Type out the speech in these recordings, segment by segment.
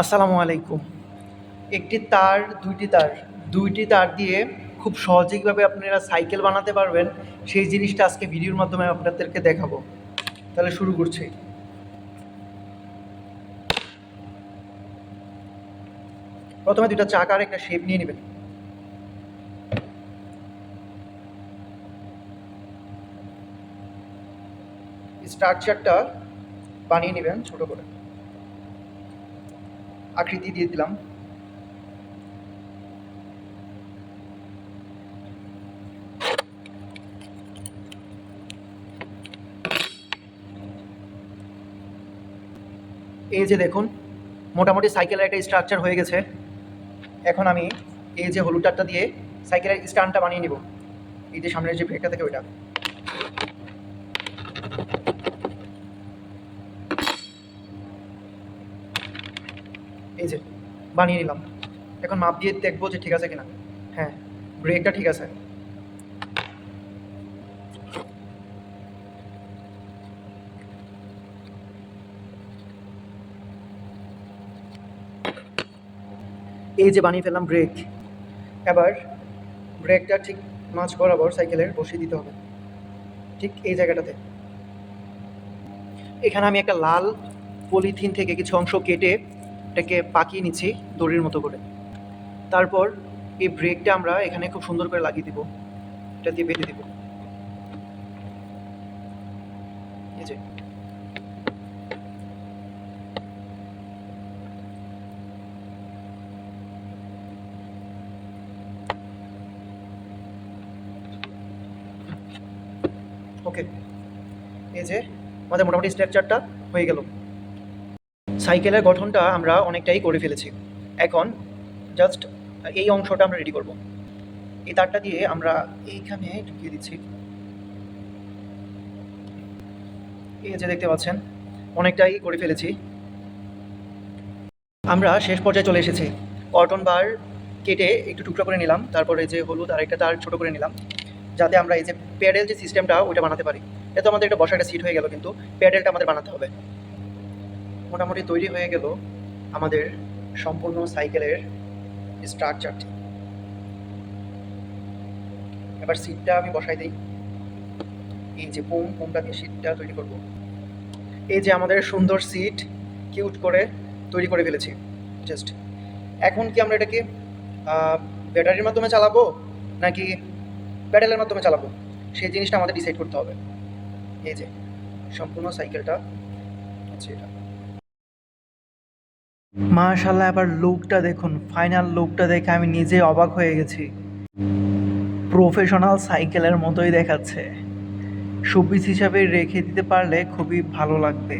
আসসালামু আলাইকুম। একটি তার, দুইটি তার দুইটি তার দিয়ে খুব সহজেইভাবে আপনারা সাইকেল বানাতে পারবেন। সেই জিনিসটা আজকে ভিডিওর মাধ্যমে আপনাদেরকে দেখাবো। তাহলে শুরু করছি। প্রথমে দুইটা চাকার একটা শেপ নিয়ে নেবেন। স্ট্রাকচারটা বানিয়ে নেবেন ছোট করে। আকৃতি দিয়ে দিলাম। এই যে দেখুন, মোটামুটি সাইকেলের একটা স্ট্রাকচার হয়ে গেছে। এখন আমি এই যে হলুদ টারটা দিয়ে সাইকেলের স্ট্যান্ডটা বানিয়ে নিব। এই যে সামনের যে ব্রেকটা থাকে ওইটা। এই যে, বানিয়ে নিলাম। এখন মাপ দিয়ে দেখব যে ঠিক আছে কিনা। হ্যাঁ ব্রেকটা ঠিক আছে। এই যে বানিয়ে ফেললাম ব্রেক। এবার ব্রেকটা ঠিক মাছ বরাবর সাইকেলের বসিয়ে দিতে হবে। ঠিক এই জায়গাটাতে। এখানে আমি একটা লাল পলিথিন থেকে কিছু অংশ কেটে এটাকে পাকিয়ে নিচ্ছি দড়ির মতো করে। তারপর এই ব্রেকটা আমরা এখানে খুব সুন্দর করে লাগিয়ে দিব। এটা দিয়ে বেঁধে দিব। এই যে। ওকে। এই যে, আমাদের মোটামুটি স্ট্রাকচারটা হয়ে গেল। সাইকেলের গঠনটা আমরা অনেকটাই করে ফেলেছি। এখন জাস্ট এই অংশটা আমরা রেডি করব। এই তারটা দিয়ে আমরা এইখানে ঢুকিয়ে দিচ্ছি। এই যে দেখতে পাচ্ছেন, অনেকটাই করে ফেলেছি। আমরা শেষ পর্যায়ে চলে এসেছি। কটন বার কেটে একটু টুকরো করে নিলাম, তারপরে যে হলুদ আর একটা তার ছোটো করে নিলাম, যাতে আমরা এই যে প্যাডেল যে সিস্টেমটা ওইটা বানাতে পারি। এটা তো আমাদের একটা বসার একটা সিট হয়ে গেল কিন্তু, প্যাডেলটা আমাদের বানাতে হবে। মোটামুটি তৈরি হয়ে গেল আমাদের সম্পূর্ণ সাইকেলের স্ট্রাকচারটি এবার সিটটা আমি বসাই দিই। এই যে পোম পোমটা দিয়ে সিটটা তৈরি করব। এই যে আমাদের সুন্দর সিট কিউট করে তৈরি করে ফেলেছি। জাস্ট এখন কি আমরা এটাকে ব্যাটারির মাধ্যমে চালাবো নাকি প্যাডেলের মাধ্যমে চালাবো? সেই জিনিসটা আমাদের ডিসাইড করতে হবে। এই যে সম্পূর্ণ সাইকেলটা আছে এটা। মাশাল্লাহ এবার লুকটা দেখুন ফাইনাল লুকটা দেখে আমি নিজে অবাক হয়ে গেছি। প্রফেশনাল সাইকেলের মতোই দেখাচ্ছে। শোপিস হিসাবে রেখে দিতে পারলে খুবই ভালো লাগবে।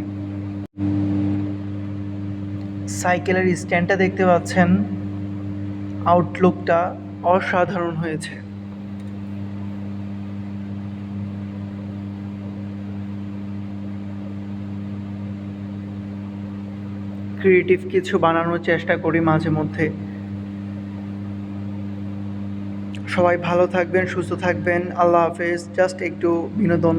সাইকেলের স্ট্যান্ডটা দেখতে পাচ্ছেন। আউটলুকটা অসাধারণ হয়েছে। ক্রিয়েটিভ কিছু বানানোর চেষ্টা করি মাঝে মধ্যে। সবাই ভালো থাকবেন, সুস্থ থাকবেন। আল্লাহ হাফেজ। জাস্ট একটু বিনোদন।